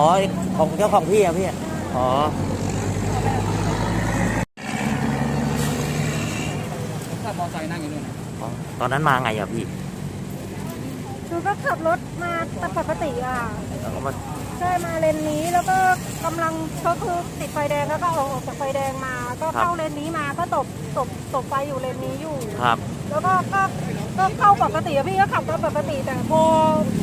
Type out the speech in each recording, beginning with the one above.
อ๋อ ของเจ้าของที่อะพี่ อ๋อ ถ้ามอไซค์นั่งอยู่นู่นน่ะอ๋อ ตอนนั้นมาไงอะพี่คือก็ขับรถมาตามปกติอะแล้วก็มาใช่มาเลนนี้แล้วก็กำลังก็คือติดไฟแดงแล้วก็ออกออกจากไฟแดงมา ก็เข้าเลนนี้มาก็ตบตบตบไฟอยู่เลนนี้อยู่ ครับ แล้วก็ก็ ก็เข้าปกติอะพี่ก็ขับมาปกติแต่พอ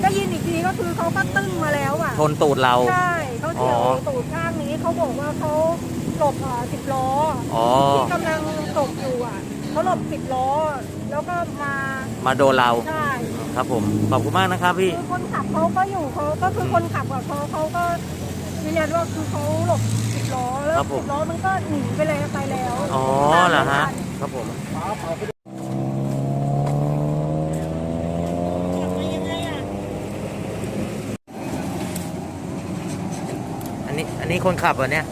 ได้ยินอีกทีก็คือเขาก็ตึ้งมาแล้วอะชนตูดเรา ใช่เขาเฉียวอ๋อตูดข้างนี้เขาบอกว่าเขาหลบอะสิบล้ออ๋อที่กำลังตกอยู่อะเขาหลบสิบล้อ แล้วก็มามาโดนเราใช่ครับผมขอบคุณมากนะครับพี่คือคนขับเขาก็อยู่เขาก็คือคนขับกับเขาเขาก็ยืนยันว่าคือเขาหลบสิบล้อแล้วครับผมสิบล้อมันก็หนีไปเลยไปแล้วอ๋อตามเหรอไม่ฮะทันครับผม อั นนี้อันนี้คนขับเหรอเนี่ย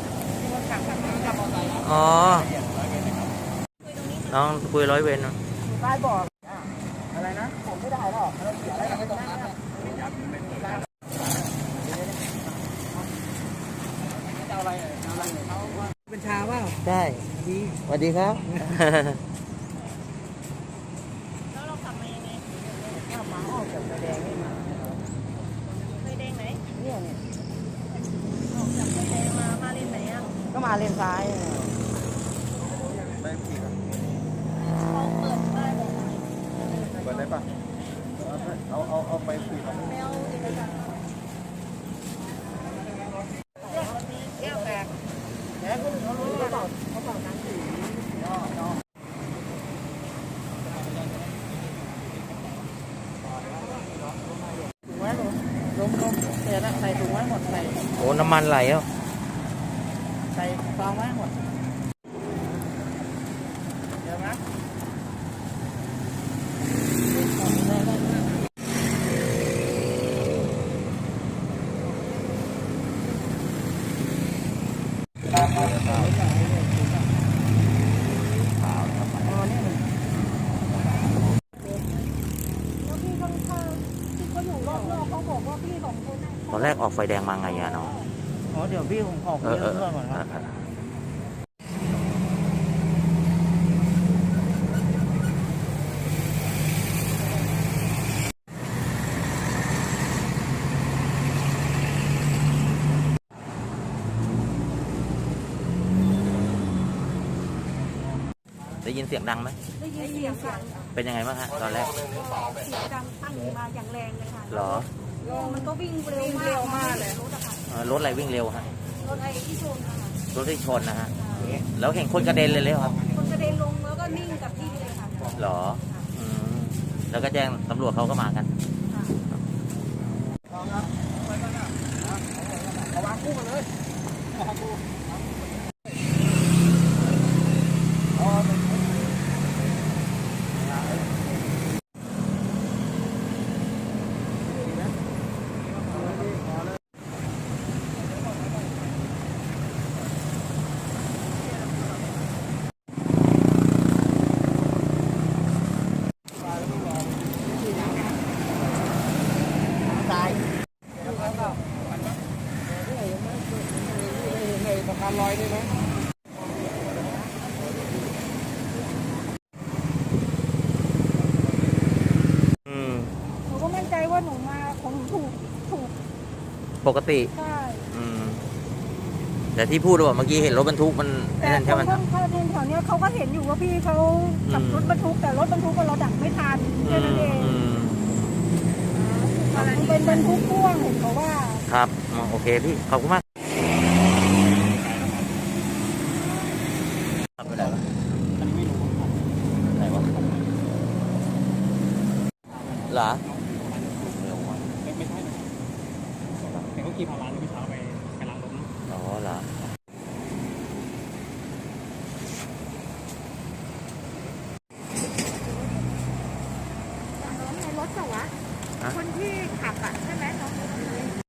อ๋อ น้องคุยร้อยเวรเนอะป้ายบอกอะอะไรนะ ผมไม่ได้หรอกเราเสียอะไรกันไม่ตรงนั้นนะเอาอะไรอะจะเอาไรเนี่ยเขาว่าเป็นชาว่าใช่สวัสดีครับ ถ้ามาออกจากไฟแดงนี่มา ไฟแดงไหน เนี่ยเนี่ย ออกจากไฟแดงมามาเลนไหนอะ ก็มาเลนซ้ายอะเขาเปิดป้ายบอกเปิดได้ปะเอาเอาเอาไปคุยกันแมวเอกสารแก้วแตกแล้วก็เขารู้เขาบอกเขาบอกการสีถุงไว้ลงลงลงเสร็จแล้วใส่ถุงไว้หมดใส่โอ้น้ำมันไหลอะ ใส่ซองไว้หมด เดี๋ยวนะแล้วพี่ข้างๆที่เขาอยู่รอบอกเขาบอกว่าพี่ของคนน่ะตอนแรกออกไฟแดงมาไงอะน้อง อ๋อเดี๋ยวพี่ผมขอคุเอยอเอเรื่อองเพื่อนก่อนครับได้ยินเสียงดังไหมได้ยินเสียงค่ะเป็นยังไงบ้างฮะตอนแรก เสียงดังตั้งมาอย่างแรงเลยค่ะเหรอมันก็วิ่งเร็วมากเลยรถอะค่ะเออ รถอะไรวิ่งเร็วฮะรถไอ้ที่ชนนะคะรถที่ชนนะฮะแล้วเห็นคนกระเด็นเลยเลยครับคนกระเด็นลงแล้วก็นิ่งกับที่เลยค่ะเหรออืมแล้วก็แจ้งตำรวจเขาก็มากันเอาวางคู่กันเลย ประกันลอยได้ไหมอืม หนูก็มั่นใจว่าหนูมาของหนูถูกถูกปกติ ใช่อืม แต่ที่พูดว่าเมื่อกี้เห็นรถบรรทุกมันไอ้แต่นั่นคใช่ไหมนข้างข้างแถวเนี้ยเขาก็เห็นอยู่ว่าพี่เขาขับอืม รถบรรทุกแต่รถบรรทุกเราดักไม่ทันอืแค่นั้นเองมอืมมันเป็นบรรทุกพ่วงเห็นเขาว่า ครับอ๋อโอเคพี่ ขอบคุณมากขับไปไหนวะไหนวะ เหรอไม่ไม่ใช่แต่เขาขี่ผ่านร้านพี่เช้าไปไปล้างรถนะอ๋อเหรอน้องในรถเปล่าวะฮะคนที่ขับอะใช่ไหมน้อง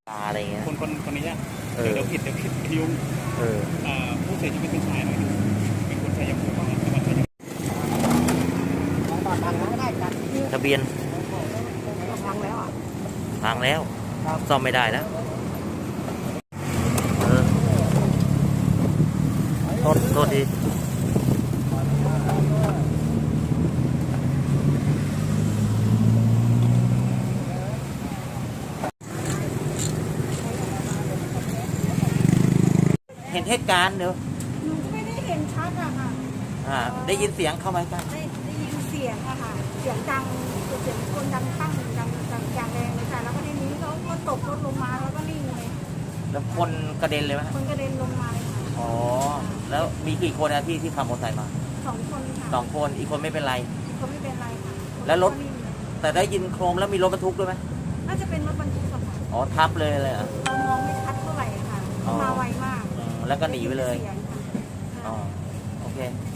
ตาอะไรเงี้ยคนคนคนนี้เนี่ยเออเดี๋ยวผิดเดี๋ยวผิดคิวเออเอ่อผู้เสียชีวิตเป็นชายหน่อยหนึ่งเป็นคนชัยภูมินะจังหวัดชัยภูมิบาทบาทก็ได้กันทะเบียน พังแล้วซ่อมไม่ได้แล้วโทษโทษทีเห็นเหตุการณ์เนอะหนูไม่ได้เห็นชัดอะค่ะอ่าได้ยินเสียงเข้าไหมครับได้ยินเสียงอะค่ะ เสียงดังเสียงคนดังปั้งดังดังแรงเลยค่ะแล้ว แล้วคนกระเด็นเลยไหมฮะคนกระเด็นลงมาเลยค่ะอ๋อ แล้วมีกี่คนนะที่ที่ขับมอเตอร์ไซค์มาสองคนค่ะสองคน อีกคนไม่เป็นไรเขาไม่เป็นไรค่ะแล้วรถคนก็นิ่งเลยแต่ได้ยินโครมแล้วมีรถบรรทุกด้วยไหมน่าจะเป็นรถบรรทุกอะค่ะอ๋อ ทับเลยเลยเหรอ เรามองไม่ชัดเท่าไหร่ค่ะ อ๋อ มาไวมากอืมแล้วก็หนีไปเลย สีงค่ะ อ๋อ โอเคค